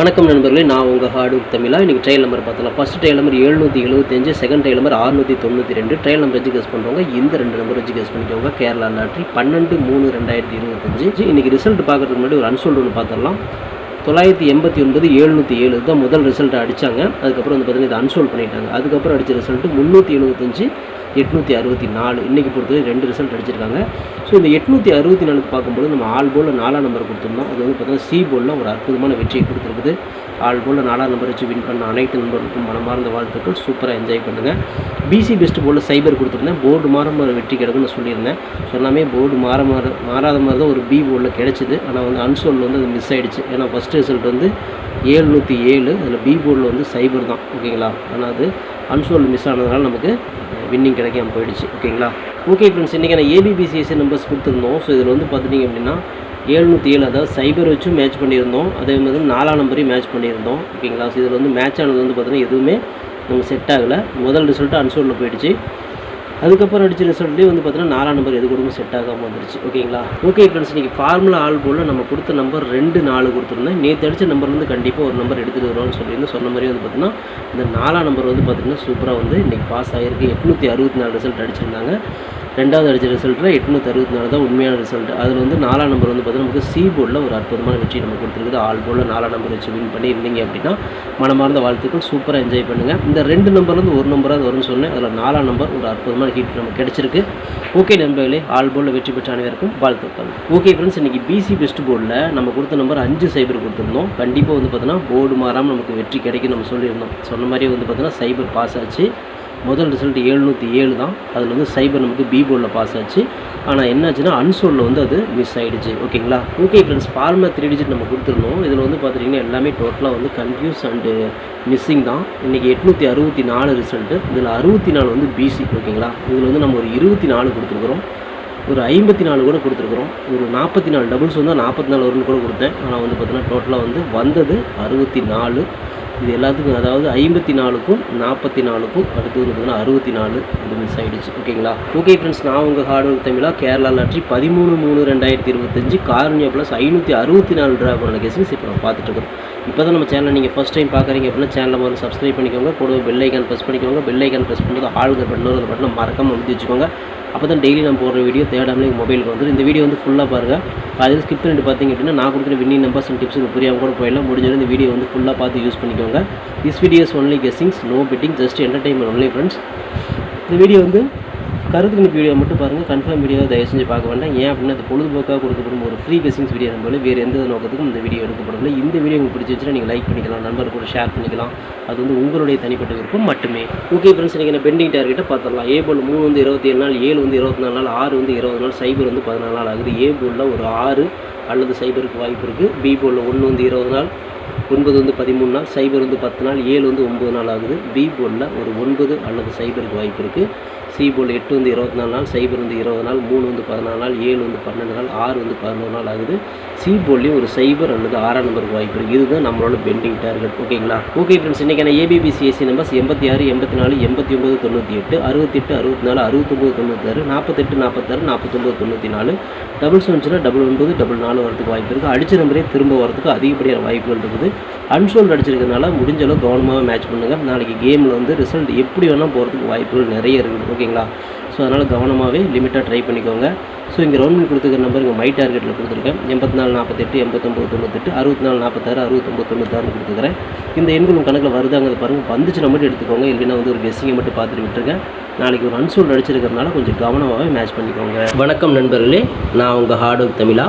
வணக்கம் நண்பர்களே நான் உங்கள் ஹார்டு தமிழா. இன்றைக்கி ட்ரையல் நம்பர் பார்த்தலாம் ஃபஸ்ட் ட்ரையல் நம்பர் எழுநூற்றி எழுபத்தஞ்சு செகண்ட் ட்ரையல் நம்பர் அறுநூற்றி தொண்ணூற்றி ரெண்டு. ட்ரையல் நம்பர் வச்சு கெஸ் பண்ணுறவங்க இந்த ரெண்டு நம்பர் வச்சு கெஸ் பண்ணிக்கோங்க. கேரளா லாட்ரி பன்னெண்டு மூணு ரெண்டாயிரத்தி இருபத்தஞ்சு. இன்றைக்கி ரிசல்ட் பார்க்குறதுக்கு முன்னாடி ஒரு அன்சோல்டு ஒன்று பார்த்துடலாம். தொள்ளாயிரத்தி எண்பத்தி ஒன்பது எழுநூற்றி ஏழு தான் முதல் ரிசல்ட்டை அடித்தாங்க அதுக்கப்புறம் வந்து பார்த்தீங்கன்னா இதை அன்சோல்ட் பண்ணிட்டாங்க. அதுக்கப்புறம் அடித்த ரிசல்ட்டு முந்நூற்றி எழுபத்தஞ்சு எட்நூற்றி அறுபத்தி நாலு. இன்றைக்கி பொறுத்தவரை ரெண்டு ரிசல்ட் அடிச்சிருக்காங்க. ஸோ இந்த எட்நூற்றி அறுபத்தி நாலுக்கு பார்க்கும்போது நம்ம ஆல் போலில் நாலாம் நம்பர் கொடுத்துருந்தோம் அது வந்து பார்த்தீங்கன்னா சி போலில் ஒரு அற்புதமான வெற்றியை கொடுத்துருக்குது. ஆல் போலில் நாலாம் நம்பர் வச்சு வின் பண்ண அனைத்து நண்பர்களுக்கும் மனமார்ந்த வாழ்த்துக்கள். சூப்பராக என்ஜாய் பண்ணுங்கள் பிசி பெஸ்ட் போலில் சைபர் கொடுத்துருந்தேன். போர்டு மாற மாற வெற்றி கிடக்குன்னு சொல்லியிருந்தேன். சொன்னாமே போர்டு மாற மாற மாறாத மாதிரி தான் ஒரு பி போர்டில் கிடச்சிது. ஆனால் வந்து அன்சோல் வந்து அது மிஸ் ஆகிடுச்சு ஏன்னா ஃபஸ்ட் ரிசல்ட் வந்து ஏழ்நூற்றி ஏழு. அதில் பி போர்டில் வந்து சைபர் தான். ஓகேங்களா ஆனால் அது அன்சோல் மிஸ் ஆனதுனால நமக்கு வின்னிங் கிடைக்காம போயிடுச்சு ஓகேங்களா ஓகே ஃப்ரெண்ட்ஸ் இன்றைக்கி நான் ஏபிபிசிஎஸ்சி நம்பர்ஸ் கொடுத்துருந்தோம். ஸோ இதில் வந்து பார்த்துட்டிங்க அப்படின்னா ஏழ்நூற்றி ஏழு அதாவது சைபர் வச்சும் மேட்ச் பண்ணியிருந்தோம். அதே மாதிரி நாலாம் நம்பரையும் மேட்ச் பண்ணியிருந்தோம் ஓகேங்களா ஸோ இதில் வந்து மேட்ச் ஆனது வந்து பார்த்திங்கன்னா எதுவுமே நமக்கு செட் ஆகலை. முதல் ரிசல்ட்டு அன்சோலில் போயிடுச்சு. அதுக்கப்புறம் அடிச்ச ரிசல்ட்லேயே வந்து பார்த்தீங்கன்னா நாலாம் நம்பர் எது கொடுக்கும் செட் ஆகாமல் வந்துருச்சு. ஓகேங்களா? ஓகே ஃப்ரெண்ட்ஸ் நீங்கள் ஃபார்முலா ஆல் போல் நம்ம கொடுத்த நம்பர் ரெண்டு நாலு கொடுத்துருந்தேன். நேற்று அடித்த நம்பர் வந்து கண்டிப்பாக ஒரு நம்பர் எடுத்துகிட்டு வரோம்னு சொல்லியிருந்து சொன்ன மாதிரி வந்து பார்த்தீங்கன்னா இந்த நாலாம் நம்பர் வந்து பார்த்தீங்கன்னா சூப்பராக வந்து இன்றைக்கி பாஸ் ஆகிருக்கு எட்நூற்றி அறுபத்தி நாலு ரிசல்ட் அடிச்சிருந்தாங்க. ரெண்டாவது அடித்த ரிசல்ட்டில் எட்நூற்றி அறுபத்தி நாலு தான் உண்மையான ரிசல்ட் அதில் வந்து நாலாம் நம்பர் வந்து பார்த்தீங்கன்னா நமக்கு சி போர்டில் ஒரு அற்புதமான வெற்றி நம்ம கொடுத்துருக்குது. ஆல் போர்டில் நாலாம் நம்பர் வச்சு வின் பண்ணி இருந்தீங்க அப்படின்னா மனமார்ந்த வாழ்த்துக்கள். சூப்பராக என்ஜாய் பண்ணுங்கள் இந்த ரெண்டு நம்பர்லேருந்து ஒரு நம்பராக வரும்னு சொன்னேன். அதில் நாலாம் நம்பர் ஒரு அற்புதமான ஹீட் நமக்கு கிடச்சிருக்கு. ஓகே நண்பர்களே ஆல் போர்டில் வெற்றி பெற்ற அனைவருக்கும் வாழ்த்துக்கள். ஓகே ஃப்ரெண்ட்ஸ் இன்றைக்கி பிசி பெஸ்ட் போர்டில் நம்ம கொடுத்த நம்பர் அஞ்சு சைபர் கொடுத்துருந்தோம். கண்டிப்பாக வந்து பார்த்தீங்கன்னா போர்டு மாறாமல் நமக்கு வெற்றி கிடைக்கும் நம்ம சொல்லியிருந்தோம். சொன்ன மாதிரியே வந்து பார்த்தீங்கன்னா சைபர் பாஸ் ஆச்சு. முதல் ரிசல்ட் ஏழ்நூற்றி ஏழு தான். அதில் வந்து சைபர் நமக்கு பி போர்டில் பாஸ் ஆச்சு. ஆனால் என்னாச்சுன்னா அன்சோலில் வந்து அது மிஸ் ஆகிடுச்சு ஓகேங்களா okay friends pharma three digit நம்ம கொடுத்துருந்தோம் இதில் வந்து பார்த்துட்டிங்கன்னா எல்லாமே டோட்டலாக வந்து கன்ஃபியூஸ் அண்டு மிஸ்ஸிங் தான். இன்றைக்கி எட்நூற்றி அறுபத்தி நாலு ரிசல்ட்டு இதில் அறுபத்தி நாலு வந்து பிசி ஓகேங்களா இதில் வந்து நம்ம ஒரு இருபத்தி நாலு கொடுத்துருக்குறோம். ஒரு ஐம்பத்தி நாலு கூட கொடுத்துருக்குறோம். ஒரு நாற்பத்தி நாலு டபுள்ஸ் வந்து நாற்பத்தி நாலு வரும்னு கூட கொடுத்தேன். ஆனால் வந்து பார்த்தீங்கன்னா டோட்டலாக வந்து வந்தது அறுபத்தி நாலு. இது எல்லாத்துக்கும் அதாவது ஐம்பத்தி நாலுக்கும் நாற்பத்தி நாலுக்கும் அடுத்து வந்து பார்த்தீங்கன்னா அறுபத்தி நாலு அது மிஸ் ஆகிடுச்சு ஓகேங்களா? ஓகே ஃப்ரெண்ட்ஸ் நான் உங்கள் ஹார்ட் ஒர்க் தமிழா கேரளா லாட்ரி பதிமூணு மூணு ரெண்டாயிரத்தி இருபத்தஞ்சு காரணியா ப்ளஸ் ஐநூற்றி அறுபத்தி நாலு ட்ரா பண்ண கெஸ்டிங்ஸ் இப்போ நம்ம பார்த்துட்ருக்கோம் இப்போ தான் நம்ம சேனலை நீங்கள் ஃபஸ்ட் டைம் பார்க்குறீங்க அப்படின்னா சேனலை முதல்ல சப்ஸ்கிரைப் பண்ணிக்கோங்க. கூட பெல் ஐக்கான் ப்ரெஸ் பண்ணிக்கோங்க. பெல் ஐக்கான் ப்ரெஸ் பண்ணுறது ஆளுங்க பண்ணுறது அந்த பட்டனை மறக்காமல் அமுத்தி வச்சுக்கோங்க. அப்போ தான் டெய்லி நம்ம போடுற வீடியோ தேடாமலே எங்கள் மொபைலுக்கு வந்துடும் இந்த வீடியோ வந்து ஃபுல்லாக பாருங்கள் அதில் ஸ்கிப் பண்ணிட்டு பார்த்தீங்க அப்படின்னா நான் கொடுக்குற வின்னிங் நம்பர்ஸ் அண்ட் டிப்ஸ் உங்களுக்கு புரியாமல் கூட போயிடலாம். முடிஞ்சது இந்த வீடியோ வந்து ஃபுல்லாக பார்த்து யூஸ் பண்ணிக்கோங்க. This videos only guessings no betting just entertainment only friends இந்த வீடியோ வந்து கருத்து கணிப்பு வீடியோ மட்டும் பாருங்கள் கன்ஃபார்ம் வீடியோ தயவு செஞ்சு பார்க்க வேண்டாம். ஏன் அப்படின்னா அது பொழுதுபோக்காக கொடுக்கப்படும் ஒரு ஃப்ரீ கெஸ்ஸிங்ஸ் வீடியோ நம்மள வேறு எந்த நோக்கத்துக்கும் இந்த வீடியோ எடுக்கப்படவில்லை. இந்த வீடியோ உங்களுக்கு பிடிச்சிருச்சுன்னா நீங்கள் லைக் பண்ணிக்கலாம் நண்பர் கூட ஷேர் பண்ணிக்கலாம். அது வந்து உங்களுடைய தனிப்பட்ட விருப்பம் மட்டுமே. ஓகே ஃப்ரெண்ட்ஸ் நீங்கள் என்ன பெண்டிங் டார்கெட்டை பார்த்துடலாம். ஏ போல் மூணு வந்து இருபத்தி ஏழு நாள் ஏழு வந்து இருபத்தி நாலு நாள் ஆறு வந்து இருபது நாள் சைபர் வந்து பதினாலு நாள் ஆகுது. ஏ போலில் ஒரு ஆறு அல்லது சைபருக்கு வாய்ப்பு இருக்குது பி போலில் ஒன்று வந்து இருபது நாள் ஒன்பது வந்து பதிமூணு நாள் சைபர் வந்து பத்து நாள் ஏழு வந்து ஒம்பது நாள் ஆகுது. பி ஒரு ஒன்பது அல்லது சைபருக்கு வாய்ப்பு இருக்குது சி போல் எட்டு வந்து இருபத்தி நாலு நாள் சைபர் வந்து இருபது நாள் மூணு வந்து பதினாலு நாள் ஏழு வந்து பன்னெண்டு நாள் ஆறு வந்து பதினோரு நாள் ஆகுது. சி ஒரு சைபர் அல்லது ஆறாம் நம்பருக்கு வாய்ப்பு இருக்குது இதுதான் நம்மளோட பெண்டிங் டார்கெட் ஓகேங்களா ஓகே ஃப்ரெண்ட்ஸ் இன்றைக்கான ஏபிபிசிஎஸ்சி நம்பர்ஸ் எண்பத்தி ஆறு எண்பத்தி நாலு எண்பத்தி ஒம்பது தொண்ணூற்றி எட்டு அறுபத்தெட்டு அறுபத்தி நாலு அறுபத்தொம்பது தொண்ணூத்தாறு நாற்பத்தெட்டு நாற்பத்தாறு நாற்பத்தொம்பது தொண்ணூற்றி நாலு. டபுள்ஸ் வந்துச்சுன்னா டபுள் ஒன்பது டபுள் நாலு வரதுக்கு வாய்ப்பு இருக்குது அடிச்ச நம்பரே திரும்ப வரதுக்கு அதிகப்படியான வாய்ப்புகள் இருக்குது. அன்சோல்டு அடிச்சிருக்கிறதுனால முடிஞ்ச அளவு கவனமாக மேட்ச் பண்ணுங்கள் நாளைக்கு கேமில் வந்து ரிசல்ட் எப்படி வேணால் போகிறதுக்கு வாய்ப்புகள் நிறைய இருக்குது. ஓகேங்களா ஸோ அதனால் கவனமாகவே லிமிட்டாக ட்ரை பண்ணிக்கோங்க. ஸோ இங்கே ரவுண்ட் கொடுத்துருக்க நம்பர் இங்கே மை டார்கெட்டில் கொடுத்துருக்கேன். எண்பத்தி நாலு நாற்பத்தெட்டு எண்பத்தொம்பது தொண்ணூத்தெட்டு அறுபத்தி நாலு நாற்பத்தாறு அறுபத்தொம்பது தொண்ணூத்தாறு கொடுத்துருக்கிறேன். இந்த எண்களும் கணக்கில் வருதாங்கிறத பாருங்கள் வந்துச்சுன்னா மட்டும் எடுத்துக்கோங்க. இல்லைன்னா வந்து ஒரு கெஸ்ஸிங்கை மட்டும் பார்த்துட்டு விட்டுருக்கேன் நாளைக்கு ஒரு அன்சோல்டு அடிச்சிருக்கிறதுனால கொஞ்சம் கவனமாகவே மேட்ச் பண்ணிக்கோங்க. வணக்கம் நண்பர்களே. நான் உங்கள் ஹார்ட் ஒர்க் தமிழா.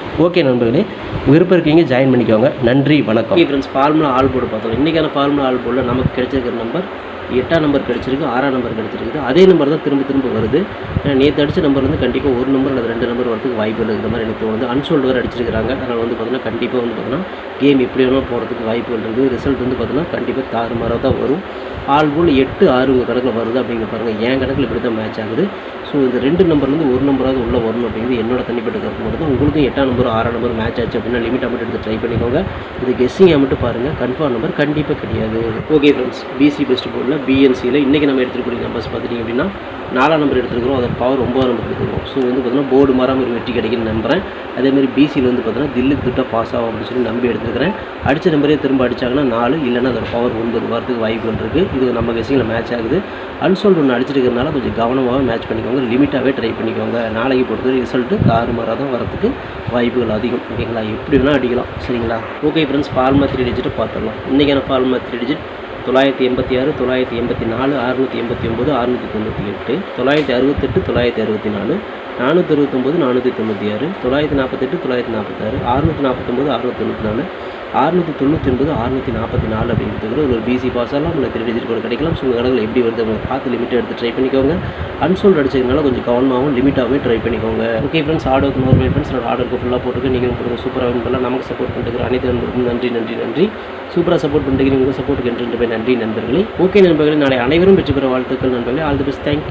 ஓகே நண்பர்களே விருப்பம் இருக்கீங்க ஜாயின் பண்ணிக்கோங்க. நன்றி வணக்கம். ஃப்ரெண்ட்ஸ் ஃபார்முலா ஆல் போர்டு பார்த்தோம் இன்றைக்கான ஃபார்முலா ஆல் போர்டில் நமக்கு கிடைச்சிருக்கிற நம்பர் எட்டாம் நம்பர் கிடச்சிருக்கு ஆறாம் நம்பர் கிடச்சிருக்குது. அதே நம்பர் தான் திரும்ப திரும்ப வருது. ஏன்னா நேற்று அடித்த நம்பர் வந்து கண்டிப்பாக ஒரு நம்பர் அல்லது ரெண்டு நம்பர் வரதுக்கு வாய்ப்பு இருக்கிற மாதிரி எனக்கு தோணுது அன்சோல்டு வேறு அடிச்சிருக்கிறாங்க. அதனால் வந்து பார்த்தீங்கன்னா கண்டிப்பாக வந்து பார்த்தீங்கன்னா கேம் எப்படி வேணாலும் போகிறதுக்கு வாய்ப்புகள் இருக்குது ரிசல்ட் வந்து பார்த்தீங்கன்னா கண்டிப்பாக தாறுமாறாக தான் வரும். ஆல் போல் எட்டு ஆறு உங்கள் கணக்கில் வருது அப்படிங்கிற பாருங்கள் என் கணக்கில் இப்படி தான் மேட்ச் ஆகுது. ஸோ இந்த ரெண்டு நம்பர்லேருந்து ஒரு நம்பராவது உள்ளே வரணும் அப்படிங்கிறது என்னோட தனிப்பட்ட கருத்து மட்டும் தான் உங்களுக்கும் எட்டாம் நம்பர் ஆறாம் நம்பர் மேட்ச் ஆச்சு அப்படின்னா லிமிட்டாக மட்டும் எடுத்து ட்ரை பண்ணிக்கோங்க. இது கெஸ்ஸிங்காக மட்டும் பாருங்கள் கன்ஃபார்ம் நம்பர் கண்டிப்பாக கிடையாது. ஓகே ஃப்ரெண்ட்ஸ் பிசி பெஸ்ட் போர்டில் பிஎன்சியில் இன்றைக்கி நம்ம எடுத்துக்கூடிய நம்பர்ஸ் பார்த்துட்டிங்க அப்படின்னா நாலாம் நம்பர் எடுத்துருக்கிறோம். அதை பவர் ஒம்பது நம்பர் எடுத்துருக்கோம் ஸோ வந்து பார்த்தீங்கன்னா போர்டு மாறாமல் ஒரு வெற்றி கிடைக்குன்னு நம்புகிறேன் அதேமாதிரி பிசியில் வந்து பார்த்தீங்கன்னா தில்லு திட்டம் பாஸ் ஆகும் அப்படின்னு சொல்லி நம்பி எடுத்துருக்கிறேன். அடித்த நம்பரே திரும்ப அடிச்சாங்கன்னா நாலு. இல்லைன்னா அதோட பவர் ஒன்பது. வரதுக்கு வாய்ப்புகள் இருக்குது இது நம்ம கெஸ்ஸிங்கில் மேட்ச் ஆகுது. அன்சோல்டு ஒன்று அடிச்சிருக்கிறதுனால கொஞ்சம் கவனமாக மேட்ச் பண்ணிக்கோங்க. லிமிட்டாகவே ட்ரை பண்ணிக்கோங்க. நாளைக்கு பொறுத்தவரை ரிசல்ட்டு தாறுமாறாக தான் வரத்துக்கு வாய்ப்புகள் அதிகம். ஓகேங்களா? எப்படி வேணால் அடிக்கலாம். சரிங்களா? ஓகே ஃப்ரெண்ட்ஸ் ஃபார்மா த்ரீ டிஜிட்டை பார்த்துடலாம். இன்றைக்கான ஃபார்மா த்ரீ டிஜிட் தொள்ளாயிரத்தி எண்பத்தி ஆறு தொள்ளாயிரத்தி எண்பத்தி நாலு அறுநூற்றி எண்பத்தி ஒம்பது அறுநூற்றி தொண்ணூற்றி எட்டு தொள்ளாயிரத்தி அறுபத்தெட்டு தொள்ளாயிரத்தி அறுபத்தி நாலு நானூற்றி அறுபத்தொம்பது நானூற்றி தொண்ணூற்றி ஆறு தொள்ளாயிரத்தி நாற்பத்தெட்டு தொள்ளாயிரத்தி நாற்பத்தாறு அறுநூற்றி நாற்பத்தொம்பது அறுநூற்றி தொண்ணூற்றி நாலு அறுநூற்றி தொண்ணூற்றி ஒன்பது அறுநூற்றி நாற்பத்தி நாலு அப்படிங்கிறது ஒரு பிசி பாஸ் எல்லாம் உங்களுக்கு திருடி டிஜிட் கூட கிடைக்கலாம். ஸோ உங்கள் கணக்கில் எப்படி வருது அவங்க பார்த்து லிமிட் எடுத்து ட்ரை பண்ணிக்கோங்க. அன்சோல்ட் அடிச்சதுனால கொஞ்சம் கவனமாகவும் லிமிட்டாகவும் ட்ரை பண்ணிக்கோங்க. ஓகே ஃப்ரெண்ட்ஸ் ஆர்டருக்கு நூறு ஃப்ரெண்ட்ஸ் நான் ஆர்டருக்கு ஃபுல்லாக போட்டுருக்கு. நீங்களும் கொடுங்க சூப்பராக வின் பண்ணலாம். நமக்கு சப்போர்ட் பண்ணிட்டு அனைத்து நண்பர்களுக்கும் நன்றி நன்றி நன்றி. சூப்பராக சப்போர்ட் பண்ணுறீங்க உங்கள் சப்போர்ட்டுக்கு என்று நன்றி நண்பர்களே. ஓகே நண்பர்களே நாளை அனைவரும் பெற்று பெற வாழ்த்துக்கள் நண்பர்களே. All the best thank you